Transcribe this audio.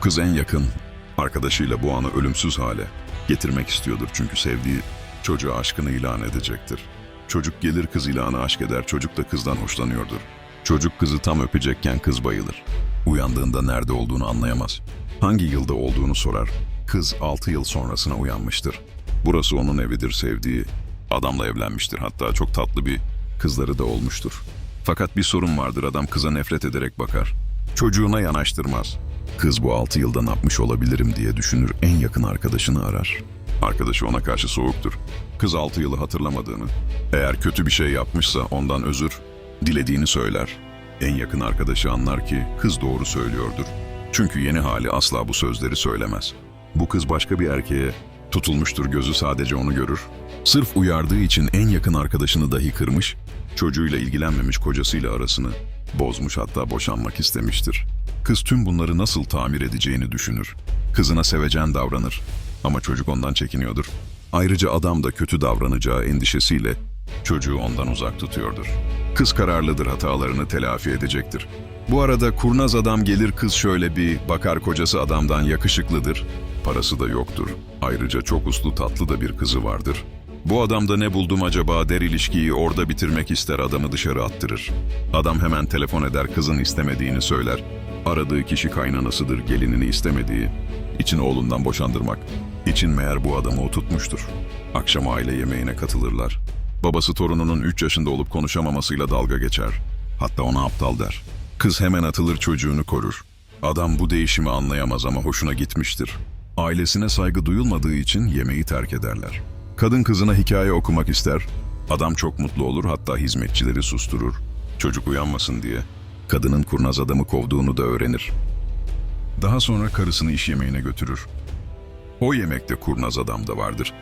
Kız en yakın arkadaşıyla bu anı ölümsüz hale getirmek istiyordur çünkü sevdiği çocuğa aşkını ilan edecektir. Çocuk gelir kız ilanı aşk eder, çocuk da kızdan hoşlanıyordur. Çocuk kızı tam öpecekken kız bayılır. Uyandığında nerede olduğunu anlayamaz. Hangi yılda olduğunu sorar. Kız 6 yıl sonrasına uyanmıştır. Burası onun evidir sevdiği. Adamla evlenmiştir hatta çok tatlı bir kızları da olmuştur. Fakat bir sorun vardır adam kıza nefret ederek bakar. Çocuğuna yanaştırmaz. Kız bu 6 yılda ne yapmış olabilirim diye düşünür en yakın arkadaşını arar. Arkadaşı ona karşı soğuktur. Kız 6 yılı hatırlamadığını, eğer kötü bir şey yapmışsa ondan özür dilediğini söyler. En yakın arkadaşı anlar ki kız doğru söylüyordur. Çünkü yeni hali asla bu sözleri söylemez. Bu kız başka bir erkeğe tutulmuştur gözü sadece onu görür. Sırf uyardığı için en yakın arkadaşını dahi kırmış, çocuğuyla ilgilenmemiş kocasıyla arasını bozmuş hatta boşanmak istemiştir. Kız tüm bunları nasıl tamir edeceğini düşünür. Kızına sevecen davranır ama çocuk ondan çekiniyordur. Ayrıca adam da kötü davranacağı endişesiyle çocuğu ondan uzak tutuyordur. Kız kararlıdır hatalarını telafi edecektir. Bu arada kurnaz adam gelir kız şöyle bir bakar kocası adamdan yakışıklıdır. Parası da yoktur. Ayrıca çok uslu tatlı da bir kızı vardır. Bu adamda ne buldum acaba der ilişkiyi orada bitirmek ister adamı dışarı attırır. Adam hemen telefon eder kızın istemediğini söyler. Aradığı kişi kaynanasıdır gelinini istemediği. için oğlundan boşandırmak. İçin meğer bu adamı o tutmuştur. Akşam aile yemeğine katılırlar. Babası torununun 3 yaşında olup konuşamamasıyla dalga geçer. Hatta ona aptal der. Kız hemen atılır çocuğunu korur. Adam bu değişimi anlayamaz ama hoşuna gitmiştir. Ailesine saygı duyulmadığı için yemeği terk ederler. Kadın kızına hikaye okumak ister. Adam çok mutlu olur hatta hizmetçileri susturur. Çocuk uyanmasın diye. Kadının kurnaz adamı kovduğunu da öğrenir. Daha sonra karısını iş yemeğine götürür. O yemekte kurnaz adam da vardır.